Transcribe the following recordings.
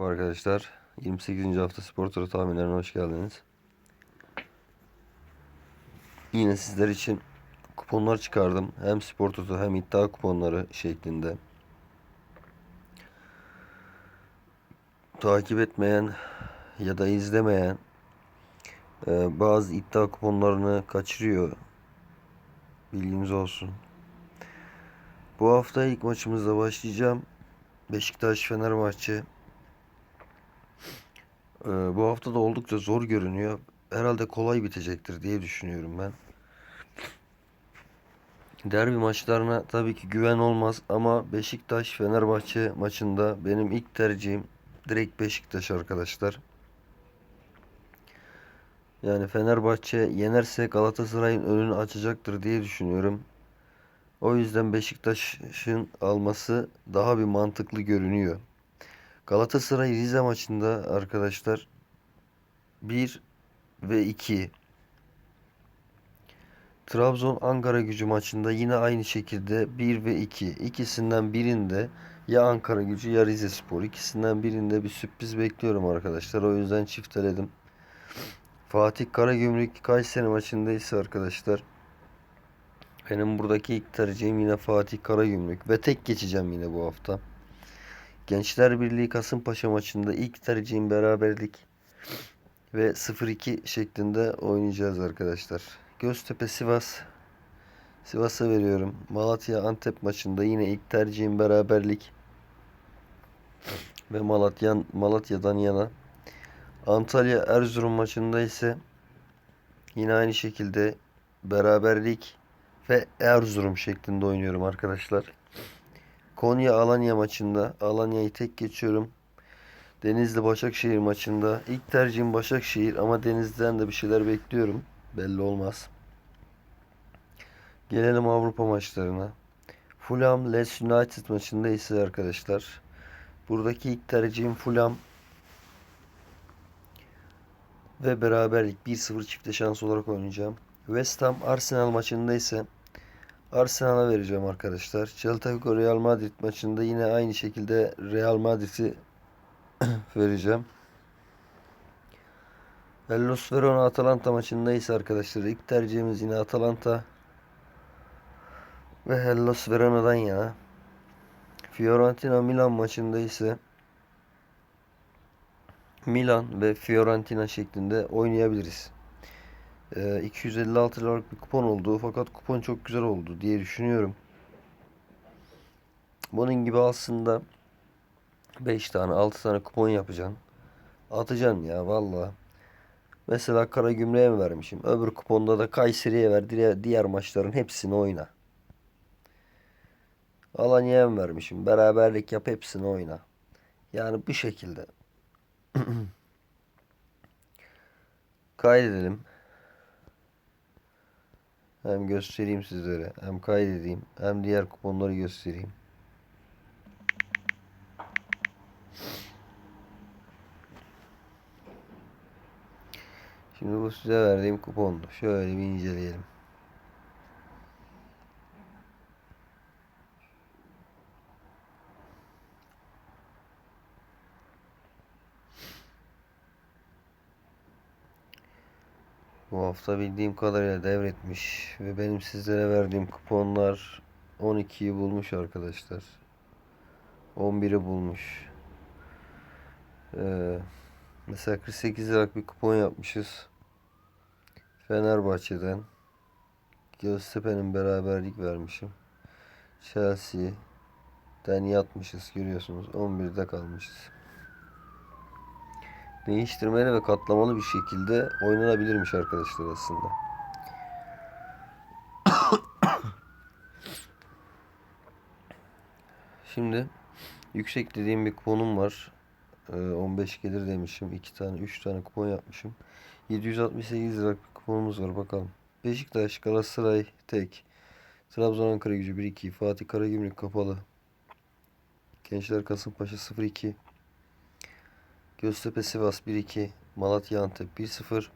Merhaba Arkadaşlar 28. hafta spor turu tahminlerine hoş geldiniz. Yine sizler için kuponlar çıkardım. Hem spor tutu hem iddia kuponları şeklinde. Takip etmeyen ya da izlemeyen e, bazı iddia kuponlarını kaçırıyor. Bilginiz olsun. Bu hafta ilk maçımızla başlayacağım. Beşiktaş Fenerbahçe. Ee, bu hafta da oldukça zor görünüyor. Herhalde kolay bitecektir diye düşünüyorum ben. Derbi maçlarına tabii ki güven olmaz ama Beşiktaş Fenerbahçe maçında benim ilk tercihim direkt Beşiktaş arkadaşlar. Yani Fenerbahçe yenerse Galatasaray'ın önünü açacaktır diye düşünüyorum. O yüzden Beşiktaş'ın alması daha bir mantıklı görünüyor. Galatasaray Rize maçında arkadaşlar 1 ve 2 Trabzon Ankara Gücü maçında yine aynı şekilde 1 ve 2 ikisinden birinde ya Ankara Gücü ya Rize Spor ikisinden birinde bir sürpriz bekliyorum arkadaşlar. O yüzden çifteledim. Fatih Karagümrük Kayseri maçında ise arkadaşlar benim buradaki ilk tercihim yine Fatih Karagümrük ve tek geçeceğim yine bu hafta. Gençler Birliği Kasımpaşa maçında ilk tercihim beraberlik ve 0-2 şeklinde oynayacağız arkadaşlar. Göztepe Sivas Sivas'a veriyorum. Malatya Antep maçında yine ilk tercihim beraberlik ve Malatya Malatya'dan yana. Antalya Erzurum maçında ise yine aynı şekilde beraberlik ve Erzurum şeklinde oynuyorum arkadaşlar. Konya Alanya maçında Alanya'yı tek geçiyorum. Denizli Başakşehir maçında ilk tercihim Başakşehir ama Denizli'den de bir şeyler bekliyorum. Belli olmaz. Gelelim Avrupa maçlarına. Fulham Leeds United maçında ise arkadaşlar. Buradaki ilk tercihim Fulham ve beraberlik 1-0 çifte şans olarak oynayacağım. West Ham Arsenal maçında ise Arsenal'a vereceğim arkadaşlar. Celta Real Madrid maçında yine aynı şekilde Real Madrid'i vereceğim. Hellas Verona Atalanta maçında ise arkadaşlar ilk tercihimiz yine Atalanta ve Hellas Verona'dan yana. Fiorentina Milan maçında ise Milan ve Fiorentina şeklinde oynayabiliriz. Ee, 256 liralık bir kupon oldu fakat kupon çok güzel oldu diye düşünüyorum. Bunun gibi aslında 5 tane 6 tane kupon yapacaksın. Atacaksın ya valla. Mesela Karagümrük'e mi vermişim? Öbür kuponda da Kayseri'ye ver. Diğer, diğer maçların hepsini oyna. Alanya'ya mı vermişim? Beraberlik yap hepsini oyna. Yani bu şekilde. Kaydedelim. Hem göstereyim sizlere. Hem kaydedeyim. Hem diğer kuponları göstereyim. Şimdi bu size verdiğim kupondu. Şöyle bir inceleyelim. Hafta bildiğim kadarıyla devretmiş ve benim sizlere verdiğim kuponlar 12'yi bulmuş arkadaşlar. 11'i bulmuş. Ee, mesela 48 liralık bir kupon yapmışız. Fenerbahçe'den. Göztepe'nin beraberlik vermişim. Chelsea'den yatmışız görüyorsunuz. 11'de kalmışız değiştirmeli ve katlamalı bir şekilde oynanabilirmiş arkadaşlar aslında. Şimdi yüksek dediğim bir kuponum var. 15 ee, gelir demişim. 2 tane 3 tane kupon yapmışım. 768 lira kuponumuz var bakalım. Beşiktaş, Galatasaray tek. Trabzon Ankara gücü 1-2. Fatih Karagümrük kapalı. Gençler Kasımpaşa 0-2. Göztepe Sivas 1-2. Malatya Antep 1-0.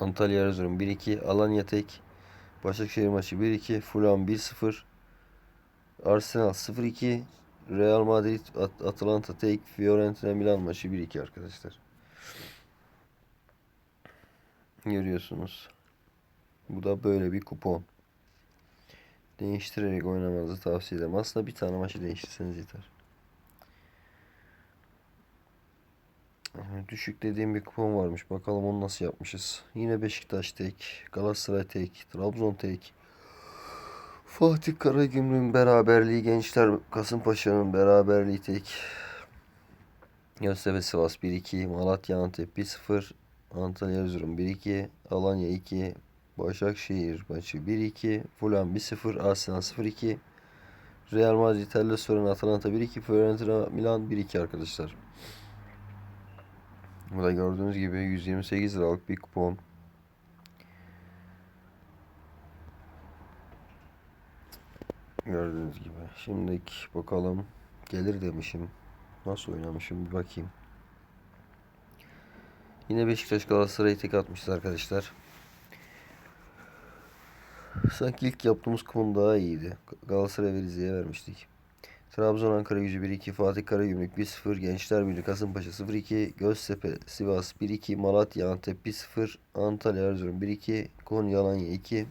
Antalya Erzurum 1-2. Alanya Tek. Başakşehir maçı 1-2. Fulham 1-0. Arsenal 0-2. Real Madrid At- Atalanta tek Fiorentina Milan maçı 1-2 arkadaşlar. Görüyorsunuz. Bu da böyle bir kupon. Değiştirerek oynamanızı tavsiye ederim. Aslında bir tane maçı değiştirseniz yeter. Düşük dediğim bir kupon varmış. Bakalım onu nasıl yapmışız. Yine Beşiktaş tek, Galatasaray tek, Trabzon tek. Fatih Karagümrük'ün beraberliği, Gençler Kasımpaşa'nın beraberliği tek. Göztepe Sivas 1-2, Malatya Antep 1-0, Antalya Erzurum 1-2, Alanya 2, Başakşehir maçı 1-2, Fulham 1-0, Arsenal 0-2, Real Madrid Hellas Atalanta 1-2, Fiorentina Milan 1-2 arkadaşlar. Bu da gördüğünüz gibi 128 liralık bir kupon. Gördüğünüz gibi. Şimdiki bakalım. Gelir demişim. Nasıl oynamışım bir bakayım. Yine Beşiktaş Galatasaray'ı tek atmışız arkadaşlar. Sanki ilk yaptığımız kupon daha iyiydi. Galatasaray ve Rize'ye vermiştik. Trabzon Ankara Gücü 1-2, Fatih Karagümrük 1-0, Gençler Birliği Kasımpaşa 0-2, Göztepe Sivas 1-2, Malatya Antep 1-0, Antalya Erzurum 1-2, Konya Alanya 2,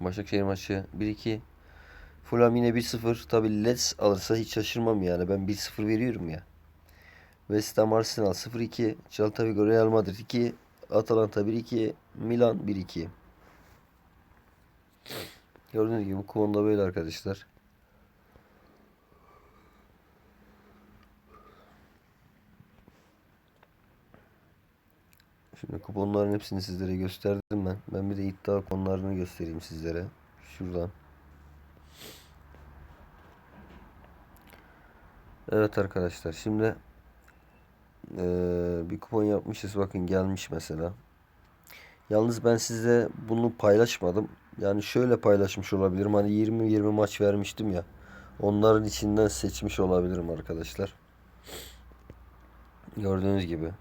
Başakşehir maçı 1-2, Fulham yine 1-0. Tabi Leeds alırsa hiç şaşırmam yani. Ben 1-0 veriyorum ya. West Ham Arsenal 0-2. Celta Vigo Real Madrid 2. Atalanta 1-2. Milan 1-2. Gördüğünüz gibi bu konuda böyle arkadaşlar. Şimdi kuponların hepsini sizlere gösterdim ben. Ben bir de iddia konularını göstereyim sizlere. Şuradan. Evet arkadaşlar şimdi eee, bir kupon yapmışız bakın gelmiş mesela. Yalnız ben size bunu paylaşmadım. Yani şöyle paylaşmış olabilirim. Hani 20-20 maç vermiştim ya. Onların içinden seçmiş olabilirim arkadaşlar. Gördüğünüz gibi.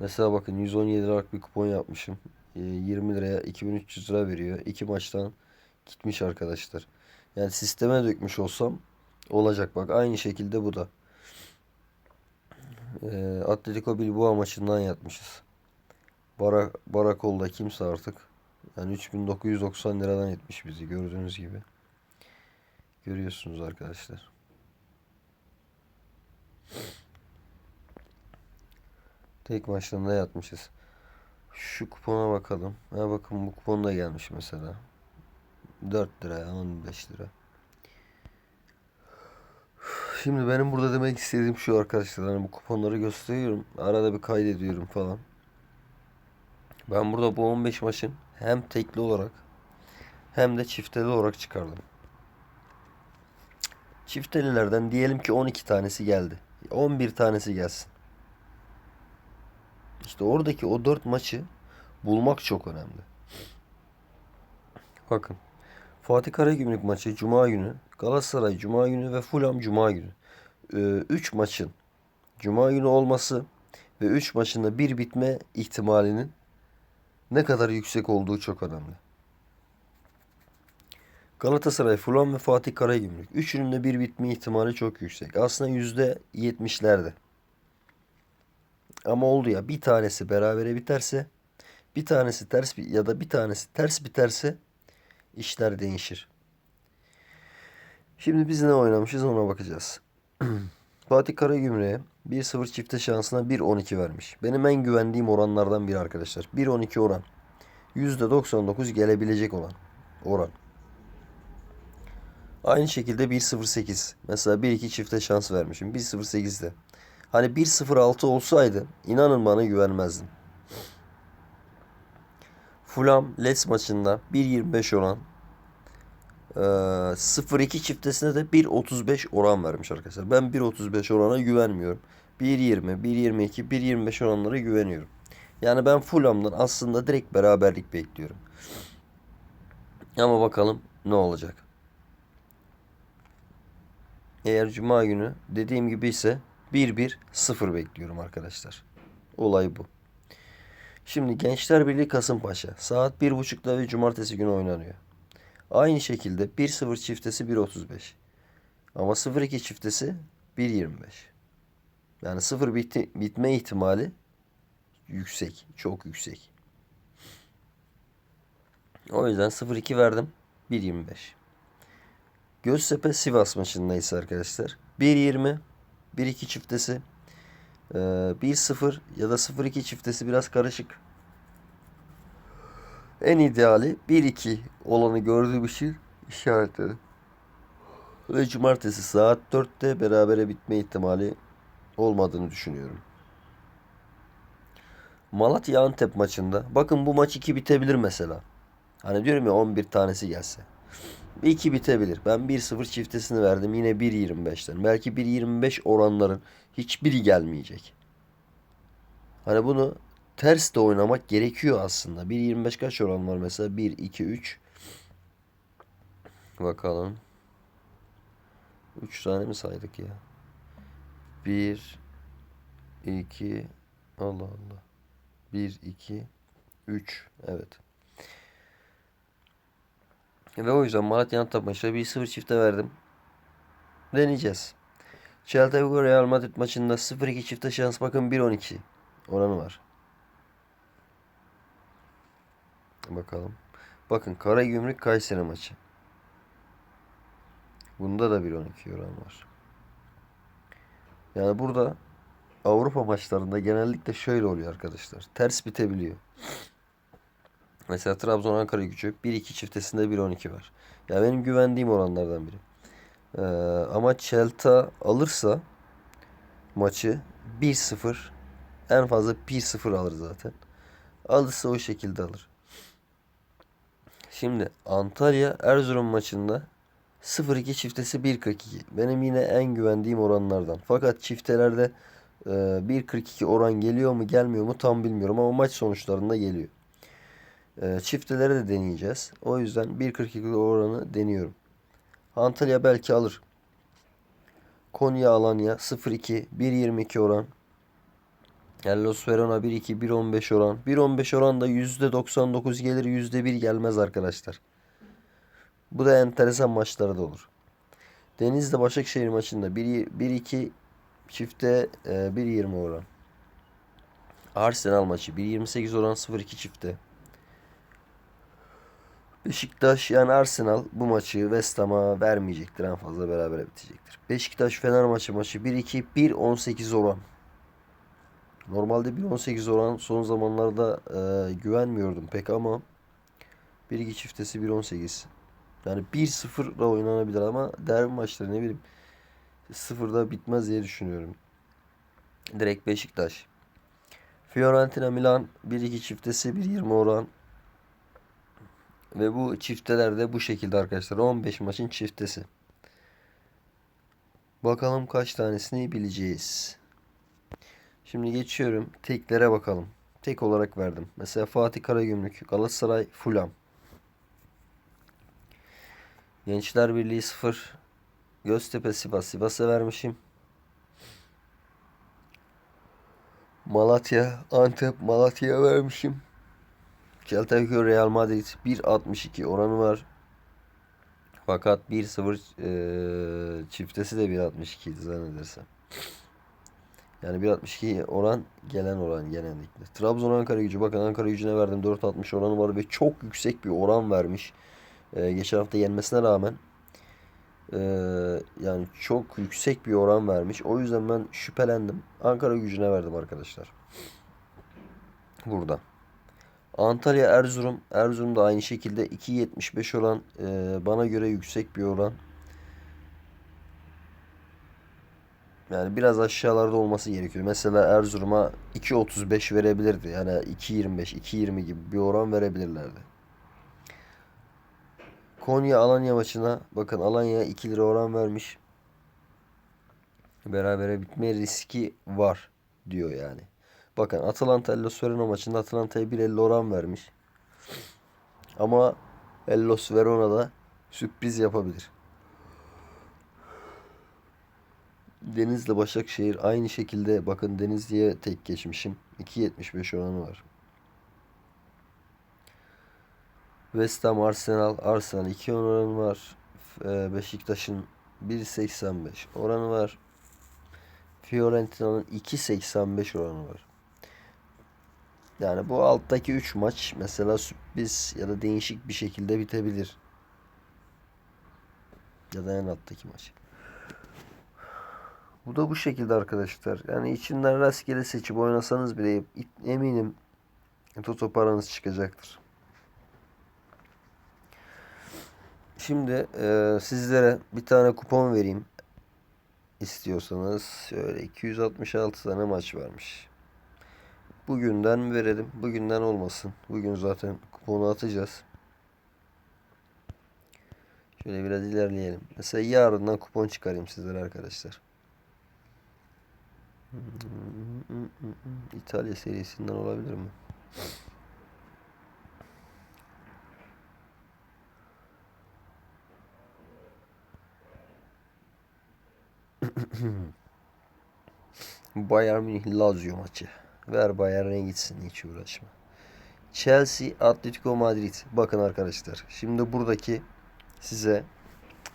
Mesela bakın 117 liralık bir kupon yapmışım. Eee, 20 liraya 2300 lira veriyor. İki maçtan gitmiş arkadaşlar. Yani sisteme dökmüş olsam olacak bak. Aynı şekilde bu da. Eee Atletico Bilbao maçından yatmışız. Bara, Barakol'da kimse artık. Yani 3990 liradan etmiş bizi gördüğünüz gibi. Görüyorsunuz arkadaşlar. Tek da yatmışız. Şu kupona bakalım. Ha bakın bu kupon da gelmiş mesela. 4 lira 15 lira. Şimdi benim burada demek istediğim şu arkadaşlar. Hani bu kuponları gösteriyorum. Arada bir kaydediyorum falan. Ben burada bu 15 maçın hem tekli olarak hem de çifteli olarak çıkardım. Çiftelilerden diyelim ki 12 tanesi geldi. 11 tanesi gelsin. İşte oradaki o 4 maçı bulmak çok önemli. Bakın. Fatih Karagümrük maçı Cuma günü, Galatasaray Cuma günü ve Fulham Cuma günü. 3 maçın Cuma günü olması ve 3 maçın da bir bitme ihtimalinin ne kadar yüksek olduğu çok önemli. Galatasaray, Fulham ve Fatih Karagümrük. Üçünün de bir bitme ihtimali çok yüksek. Aslında yüzde yetmişlerde. Ama oldu ya bir tanesi berabere biterse bir tanesi ters bi- ya da bir tanesi ters biterse işler değişir. Şimdi biz ne oynamışız ona bakacağız. Fatih Karagümrük'e 1-0 çifte şansına 1-12 vermiş. Benim en güvendiğim oranlardan biri arkadaşlar. 1-12 oran. %99 gelebilecek olan oran. Aynı şekilde 1-0-8. Mesela 1-2 çifte şans vermişim. 1-0-8'de. Hani 1-0-6 olsaydı inanın bana güvenmezdim. Fulham Leeds maçında 1.25 oran. Ee, 0-2 çiftesine de 1.35 oran vermiş arkadaşlar. Ben 1.35 orana güvenmiyorum. 1.20, 1.22, 1.25 oranlara güveniyorum. Yani ben Fulham'dan aslında direkt beraberlik bekliyorum. Ama bakalım ne olacak. Eğer Cuma günü dediğim gibi ise 1-1-0 bekliyorum arkadaşlar. Olay bu. Şimdi Gençler Birliği Kasımpaşa saat 1.30'da ve cumartesi günü oynanıyor. Aynı şekilde 1-0 çiftesi 1.35. Ama 0-2 çiftesi 1.25. Yani 0 bitti, bitme ihtimali yüksek. Çok yüksek. O yüzden 0-2 verdim. 1.25. Göztepe Sivas maçındayız arkadaşlar. 1.20 1-2 çiftesi ee, 1-0 ya da 0-2 çiftesi biraz karışık. En ideali 1-2 olanı gördüğüm için işaretledim. Ve cumartesi saat 4'te berabere bitme ihtimali olmadığını düşünüyorum. Malatya Antep maçında bakın bu maç 2 bitebilir mesela. Hani diyorum ya 11 tanesi gelse. 2 bitebilir. Ben 1-0 çiftesini verdim. Yine 1.25'ten. Belki 1.25 oranların hiçbiri gelmeyecek. Hani bunu ters de oynamak gerekiyor aslında. 1.25 kaç oran var mesela? 1, 2, 3. Bakalım. 3 tane mi saydık ya? 1, 2, Allah Allah. 1, 2, 3. Evet. Ve o yüzden Malatya Antep maçında 1-0 çifte verdim. Deneyeceğiz. Celta Vigo Real Madrid maçında 0-2 çifte şans bakın 1-12 oranı var. Bakalım. Bakın Karagümrük Kayseri maçı. Bunda da 1-12 oran var. Yani burada Avrupa maçlarında genellikle şöyle oluyor arkadaşlar. Ters bitebiliyor. Mesela Trabzon Ankara gücü 1-2 çiftesinde 1-12 var. Ya benim güvendiğim oranlardan biri. Ee, ama Celta alırsa maçı 1-0 en fazla 1-0 alır zaten. Alırsa o şekilde alır. Şimdi Antalya Erzurum maçında 0-2 çiftesi 1.42. Benim yine en güvendiğim oranlardan. Fakat çiftelerde e, 1.42 oran geliyor mu gelmiyor mu tam bilmiyorum ama maç sonuçlarında geliyor. E, de deneyeceğiz. O yüzden 1.42 oranı deniyorum. Antalya belki alır. Konya Alanya 0-2 1.22 oran. Hellos Verona 1-2 1.15 oran. 1.15 oran da %99 gelir %1 gelmez arkadaşlar. Bu da enteresan maçlarda olur. Denizli Başakşehir maçında 1-2 çifte 1.20 oran. Arsenal maçı 1.28 oran 0-2 çifte. Beşiktaş yani Arsenal bu maçı West Ham'a vermeyecektir. En fazla beraber bitecektir. Beşiktaş Fener maçı maçı 1-2 1-18 oran. Normalde 1-18 oran son zamanlarda e, güvenmiyordum pek ama 1-2 çiftesi 1-18. Yani 1-0'la oynanabilir ama derbi maçları ne bileyim 0'da bitmez diye düşünüyorum. Direkt Beşiktaş. Fiorentina Milan 1-2 çiftesi 1-20 oran. Ve bu çifteler de bu şekilde arkadaşlar. 15 maçın çiftesi. Bakalım kaç tanesini bileceğiz. Şimdi geçiyorum. Teklere bakalım. Tek olarak verdim. Mesela Fatih Karagümrük, Galatasaray, Fulham. Gençler Birliği 0. Göztepe Sivas. Sivas'a vermişim. Malatya, Antep, Malatya'ya vermişim. Celta Real Madrid 1.62 oranı var. Fakat 1-0 e, çiftesi de 1.62 zannedersem. Yani 1.62 oran gelen oran genellikle. Trabzon Ankara gücü bakın Ankara gücüne verdim 4.60 oranı var ve çok yüksek bir oran vermiş. E, geçen hafta yenmesine rağmen e, yani çok yüksek bir oran vermiş. O yüzden ben şüphelendim. Ankara gücüne verdim arkadaşlar. Burada. Antalya Erzurum. Erzurum da aynı şekilde 2.75 oran e, bana göre yüksek bir oran. Yani biraz aşağılarda olması gerekiyor. Mesela Erzurum'a 2.35 verebilirdi. Yani 2.25, 2.20 gibi bir oran verebilirlerdi. Konya Alanya maçına bakın Alanya 2 lira oran vermiş. Berabere bitme riski var diyor yani. Bakın Atalanta Ellos Verona maçında Atalanta'ya 1.50 oran vermiş. Ama Ellos Verona da sürpriz yapabilir. Denizli Başakşehir aynı şekilde bakın Denizli'ye tek geçmişim. 2.75 oranı var. West Ham Arsenal Arsenal 2 oranı var. Beşiktaş'ın 1.85 oranı var. Fiorentina'nın 2.85 oranı var. Yani bu alttaki 3 maç mesela sürpriz ya da değişik bir şekilde bitebilir. Ya da en alttaki maç. Bu da bu şekilde arkadaşlar. Yani içinden rastgele seçip oynasanız bile eminim Toto paranız çıkacaktır. Şimdi e, sizlere bir tane kupon vereyim istiyorsanız. Şöyle 266 tane maç varmış. Bugünden verelim. Bugünden olmasın. Bugün zaten kuponu atacağız. Şöyle biraz ilerleyelim. Mesela yarından kupon çıkarayım sizlere arkadaşlar. İtalya serisinden olabilir mi? Bayern Münih Lazio maçı. Ver Bayern'e gitsin hiç uğraşma. Chelsea Atletico Madrid. Bakın arkadaşlar. Şimdi buradaki size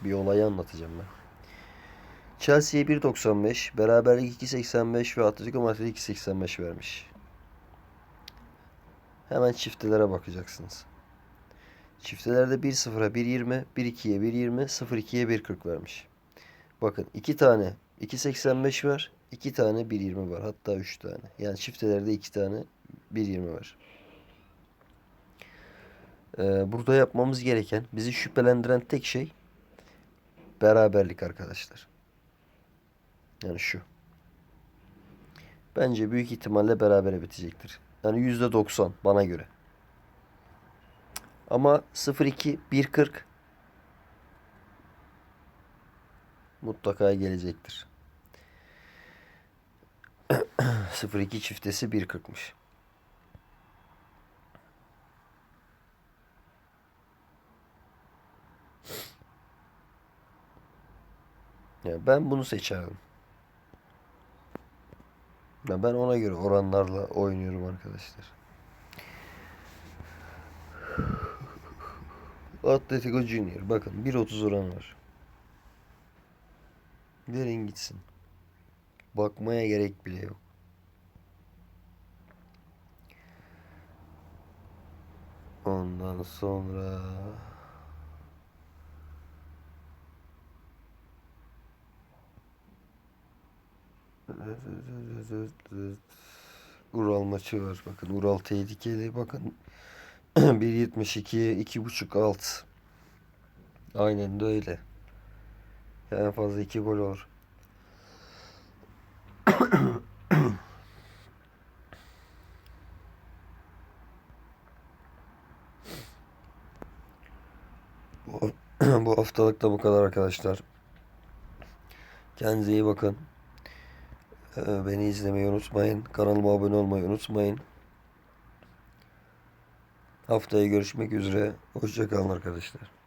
bir olayı anlatacağım ben. Chelsea'ye 1.95, beraberlik 2.85 ve Atletico Madrid 2.85 vermiş. Hemen çiftelere bakacaksınız. Çiftelerde 1.0'a 1.20, 1.2'ye 1.20, 0.2'ye 1.40 vermiş. Bakın iki tane 2.85 var. İki tane 1.20 var. Hatta 3 tane. Yani çiftelerde 2 tane 1.20 var. Ee, burada yapmamız gereken, bizi şüphelendiren tek şey beraberlik arkadaşlar. Yani şu. Bence büyük ihtimalle berabere bitecektir. Yani %90 bana göre. Ama 0-2, 1-40 mutlaka gelecektir. 0-2 çiftesi 1.40'mış. Ya ben bunu seçerdim. Ya ben ona göre oranlarla oynuyorum arkadaşlar. Atletico Junior. Bakın 1.30 oran var. Verin gitsin. Bakmaya gerek bile yok. Ondan sonra Ural maçı var. Bakın Ural tehlikeli. Bakın 1.72 2.5 alt. Aynen de öyle. En fazla 2 gol olur. bu, haftalık da bu kadar arkadaşlar. Kendinize iyi bakın. Ee, Beni izlemeyi unutmayın. Kanalıma abone olmayı unutmayın. Haftaya görüşmek üzere. Hoşçakalın arkadaşlar.